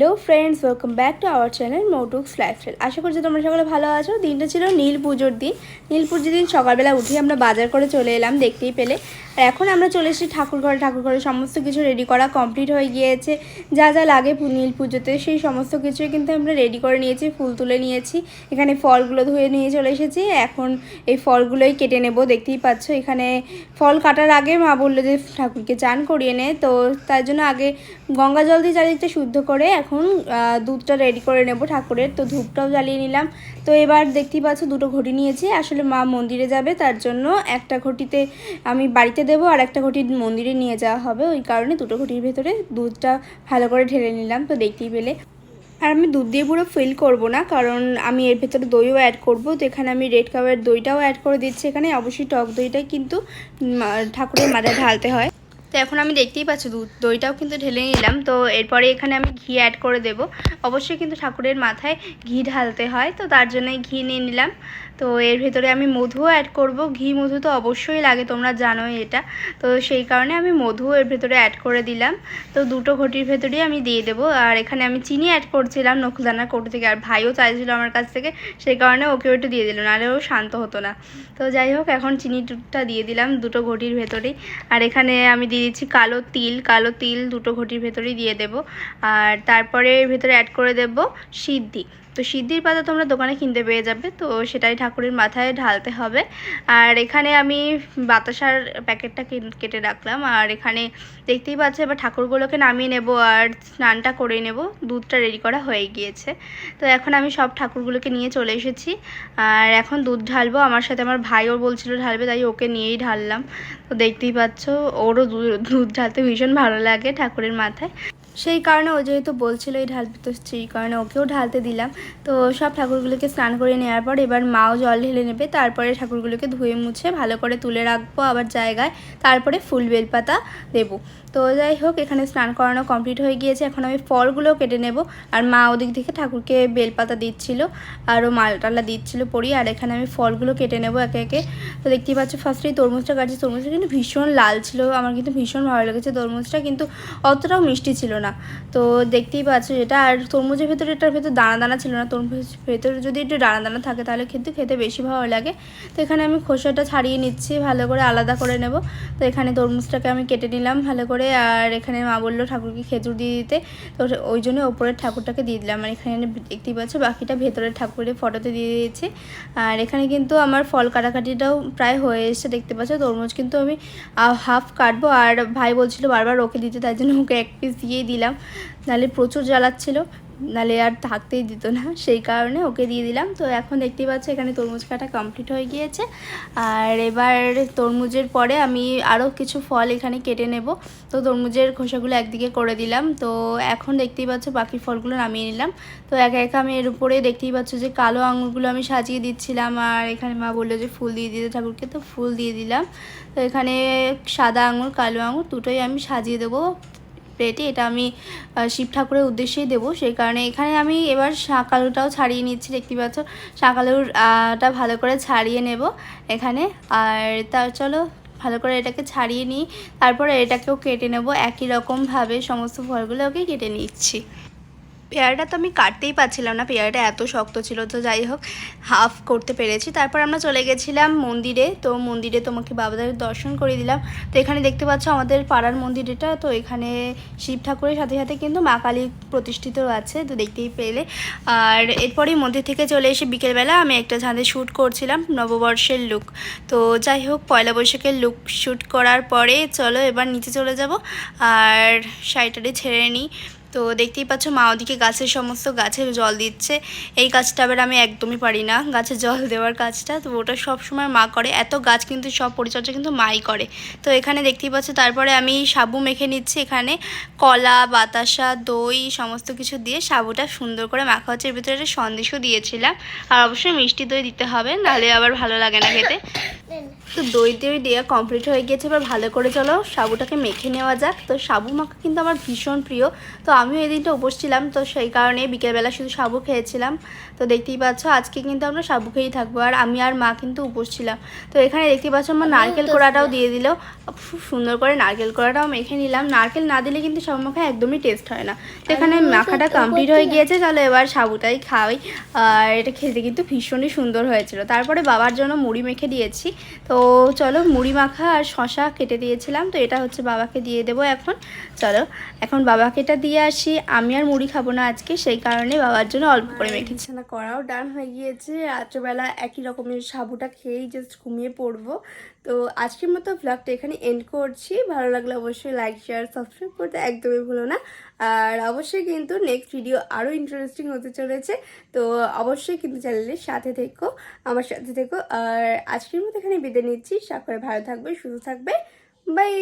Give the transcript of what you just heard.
Hello friends, welcome back to our channel Motux lifestyle. আশা করছি তোমরা সকলে ভালো আছো। দিনটা ছিল নীল পুজোর দিন। নীল পুজোর দিন সকালবেলা উঠে আমরা বাজার করে চলে এলাম, দেখতেই পেলে। আর এখন আমরা চলে এসেছি ঠাকুর ঘরে। ঠাকুর ঘরে সমস্ত কিছু রেডি করা কমপ্লিট হয়ে গিয়েছে। যা যা লাগে নীল পুজোতে, সেই সমস্ত কিছুই কিন্তু আমরা রেডি করে নিয়েছি, ফুল তুলে নিয়েছি। এখানে ফলগুলো ধুয়ে নিয়ে চলে এসেছি। এখন এই ফলগুলোই কেটে নেব, দেখতেই পাচ্ছ। এখানে ফল কাটার আগে মা বলল যে, ঠাকুরকে চান করিয়ে নে। তো তার জন্য আগে গঙ্গা জল দিয়ে চারিদিকটা শুদ্ধ করে, এখন আহ, দুধটা রেডি করে নেব ঠাকুরের। তো ধূপটাও জ্বালিয়ে নিলাম। তো এবার দেখতেই পাচ্ছ দুটো ঘটি নিয়েছি। আসলে মা মন্দিরে যাবে তার জন্য একটা ঘটিতে আমি বাড়িতে দেবো আর একটা ঘটি মন্দিরে নিয়ে যাওয়া হবে। ওই কারণে দুটো ঘটির ভেতরে দুধটা ভালো করে ঢেলে নিলাম তো দেখতেই পেলে। আর আমি দুধ দিয়ে পুরো ফিল করব না কারণ আমি এর ভেতরে দইও অ্যাড করব। তো এখানে আমি রেড কাপের দইটাও অ্যাড করে দিচ্ছি এখানে। অবশ্যই টক দইটাই কিন্তু ঠাকুরের মাথায় ঢালতে হয়। তো এখন আমি দেখতেই পাচ্ছি দুধ দইটাও কিন্তু ঢেলে নিলাম। তো এরপরে এখানে আমি ঘি অ্যাড করে দেব। অবশ্যই কিন্তু ঠাকুরের মাথায় ঘি ঢালতে হয়, তো তার জন্যই ঘি নিয়ে নিলাম। তো এর ভেতরে আমি মধুও অ্যাড করব। ঘি মধু তো অবশ্যই লাগে, তোমরা জানোই এটা। তো সেই কারণে আমি মধু এর ভেতরে অ্যাড করে দিলাম। তো দুটো ঘটির ভেতরেই আমি দিয়ে দেবো। আর এখানে আমি চিনি অ্যাড করছিলাম নকুলদানার কৌটো থেকে। আর ভাইও চাইছিল আমার কাছ থেকে, সেই কারণে ওকেও একটু দিয়ে দিল, নাহলে ও শান্ত হতো না। তো যাই হোক, এখন চিনিটা দিয়ে দিলাম দুটো ঘটির ভেতরেই। আর এখানে আমি দিয়ে দিচ্ছি কালো তিল। কালো তিল দুটো ঘটির ভেতরেই দিয়ে দেব। আর তারপরে এর ভেতরে অ্যাড করে দেব সিদ্ধি। তো সিদ্ধির পাতা তোমরা দোকানে কিনতে পেয়ে যাবে, তো সেটাই ঠাকুরের মাথায় ঢালতে হবে। আর এখানে আমি বাতাসার প্যাকেটটা কেটে রাখলাম। আর এখানে দেখতেই পাচ্ছ, এবার ঠাকুরগুলোকে নামিয়ে নেব আর স্নানটা করে নেব। দুধটা রেডি করা হয়ে গিয়েছে। তো এখন আমি সব ঠাকুরগুলোকে নিয়ে চলে এসেছি। আর এখন দুধ ঢালবো। আমার সাথে আমার ভাইও বলছিল ঢালবে, তাই ওকে নিয়েই ঢাললাম। তো দেখতেই পাচ্ছ, ওরও দুধ ঢালতে ভীষণ ভালো লাগে ঠাকুরের মাথায়। সেই কারণে ও যেহেতু বলছিল এই ঢালবে তো সেই কারণে ওকেও ঢালতে দিলাম। তো সব ঠাকুরগুলোকে স্নান করে নেওয়ার পর এবার মাও জল ঢেলে নেবে, তারপরে ঠাকুরগুলোকে ধুয়ে মুছে ভালো করে তুলে রাখব আবার জায়গায়। তারপরে ফুল বেলপাতা দেবো। তো যাই হোক, এখানে স্নান করানো কমপ্লিট হয়ে গিয়েছে। এখন আমি ফলগুলো কেটে নেব। আর মা ওদিক থেকে ঠাকুরকে বেলপাতা দিচ্ছিল আর ও মালটালা দিচ্ছিল পরি। আর এখানে আমি ফলগুলো কেটে নেব একে একে। তো দেখতেই পাচ্ছ ফার্স্টেই তরমুজটা কাটছি। তরমুজটা কিন্তু ভীষণ লাল ছিল। আমার কিন্তু ভীষণ ভালো লেগেছে তরমুজটা, কিন্তু অতটাও মিষ্টি ছিল না। তো দেখতেই পাচ্ছ এটা। আর তরমুজের ভেতরে এটার ভেতর দানা দানা ছিল না। তরমুজ ভেতরে যদি একটু দানা দানা থাকে, তাহলে কিন্তু খেতে বেশি ভালো লাগে। তো এখানে আমি খোসাটা ছাড়িয়ে নিচ্ছি, ভালো করে আলাদা করে নেব। তো এখানে তরমুজটাকে আমি কেটে নিলাম, ভালো করে আর এখানে মা বলল ঠাকুরকে খেজুর দিয়ে দিতে। তো ওই জন্য ওপরের ঠাকুরটাকে দিয়ে দিলাম। আর এখানে দেখতেই পাচ্ছ, বাকিটা ভেতরের ঠাকুরের ফটোতে দিয়ে দিয়েছে। আর এখানে কিন্তু আমার ফল কাটাকাটিটাও প্রায় হয়ে এসেছে, দেখতে পাচ্ছ। তরমুজ কিন্তু আমি হাফ কাটবো। আর ভাই বলছিল বারবার ওকে দিতে, তাই জন্য ওকে এক পিস দিয়েই দিলাম। নাহলে প্রচুর জ্বালাচ্ছিল। নাহলে আর থাকতেই দিত না, সেই কারণে ওকে দিয়ে দিলাম। তো এখন দেখতেই পাচ্ছ এখানে তরমুজ কাটা কমপ্লিট হয়ে গিয়েছে। আর এবার তরমুজের পরে আমি আরও কিছু ফল এখানে কেটে নেব। তো তরমুজের খোসাগুলো একদিকে করে দিলাম। তো এখন দেখতেই পাচ্ছ বাকি ফলগুলো নামিয়ে নিলাম। তো একা একা আমি এর উপরে দেখতেই পাচ্ছ যে কালো আঙুরগুলো আমি সাজিয়ে দিচ্ছিলাম। আর এখানে মা বলল যে ফুল দিয়ে দিতে ঠাকুরকে, তো ফুল দিয়ে দিলাম। তো এখানে সাদা আঙুর, কালো আঙুর দুটোই আমি সাজিয়ে দেবো। প্লেটে এটা আমি শিব ঠাকুরের উদ্দেশ্যেই দেবো। সেই কারণে এখানে আমি এবার শাঁকালুটাও ছাড়িয়ে নিচ্ছি, দেখতে পাচ্ছ? শাঁকালুর আলুটা ভালো করে ছাড়িয়ে নেব এখানে। আর তা চলো, ভালো করে এটাকে ছাড়িয়ে নিই। তারপরে এটাকেও কেটে নেব। একই রকমভাবে সমস্ত ফলগুলোকে কেটে নিচ্ছি। পেয়ারাটা তো আমি কাটতেই পারছিলাম না, পেয়ারাটা এত শক্ত ছিল, তো যাই হোক হাফ করতে পেরেছি। তারপর আমরা চলে গেছিলাম মন্দিরে, তো মন্দিরে তোমাকে বাবাদের দর্শন করে দিলাম। তো এখানে দেখতে পাচ্ছ আমাদের পাড়ার মন্দির এটা তো এখানে শিব ঠাকুরের সাথে সাথে কিন্তু মা কালী প্রতিষ্ঠিত আছে, তো দেখতেই পেলে। আর এরপরেই মন্দির থেকে চলে এসে বিকেলবেলা আমি একটা ছাদে শ্যুট করছিলাম নববর্ষের লুক তো যাই হোক, পয়লা বৈশাখের লুক শ্যুট করার পরে চলো এবার নিচে চলে যাব, আর শাড়িটারি ছেড়ে নিই তো দেখতেই পাচ্ছ মা ওদিকে গাছের সমস্ত গাছে জল দিচ্ছে। এই কাজটা আবার আমি একদমই পারি না, গাছে জল দেওয়ার কাজটা। তো ওটা সব সময় মা করে। এত গাছ কিন্তু সব পরিচর্যা কিন্তু মাই করে। তো এখানে দেখতেই পাচ্ছ, তারপরে আমি সাবু মেখে নিচ্ছি এখানে। কলা, বাতাসা, দই সমস্ত কিছু দিয়ে সাবুটা সুন্দর করে মাখা হচ্ছে। এর ভিতরে একটা সন্দেশও দিয়েছিলাম। আর অবশ্যই মিষ্টি দই দিতে হবে, নাহলে আবার ভালো লাগে না খেতে। তো দই দই দেওয়া কমপ্লিট হয়ে গিয়েছে। এবার ভালো করে চলো সাবুটাকে মেখে নেওয়া যাক। তো সাবু মাখা কিন্তু আমার ভীষণ প্রিয়। তো আমিও এই দিনটা উপোস ছিলাম তো সেই কারণে বিকেলবেলা শুধু সাবু খেয়েছিলাম। তো দেখতেই পাচ্ছ আজকে কিন্তু আমরা সাবু খেয়েই থাকব। আর আমি আর মা কিন্তু উপোস ছিলাম। তো এখানে দেখতেই পাচ্ছ আমার নারকেল কোড়াটাও দিয়ে দিল। খুব সুন্দর করে নারকেল কোড়াটাও মেখে নিলাম। নারকেল না দিলে কিন্তু সাবু মাখা একদমই টেস্ট হয় না। তো এখানে মাখাটা কমপ্লিট হয়ে গিয়েছে। তাহলে এবার সাবুটাই খাওয়াই। আর এটা খেতে কিন্তু ভীষণই সুন্দর হয়েছিল। তারপরে বাবার জন্য মুড়ি মেখে দিয়েছি। তো চলো মুড়ি মাখা আর শশা কেটে দিয়েছিলাম তো এটা হচ্ছে বাবাকে দিয়ে দেবো এখন। চলো এখন বাবাকে এটা দিয়ে আসি। আমি আর মুড়ি খাব না আজকে সেই কারণে বাবার জন্য অল্প করে মেখেছি। না করাও ডান হয়ে গিয়েছে রাত্রেবেলা একই রকমের সাবুটা খেয়েই জাস্ট ঘুমিয়ে পড়ব। তো আজকের মতো ব্লগটা এখানে এন্ড করছি। ভালো লাগলে অবশ্যই লাইক শেয়ার সাবস্ক্রাইব করতে একদমই ভুলো না। আর অবশ্যই কিন্তু নেক্সট ভিডিও আরও ইন্টারেস্টিং হতে চলেছে। তো অবশ্যই কিন্তু চ্যানেলের সাথে থেকো, আমার সাথে থেকো। আর আজকের মতো এখানে বিদায় নিচ্ছি। সকলে ভালো থাকবে, সুস্থ থাকবে। বাই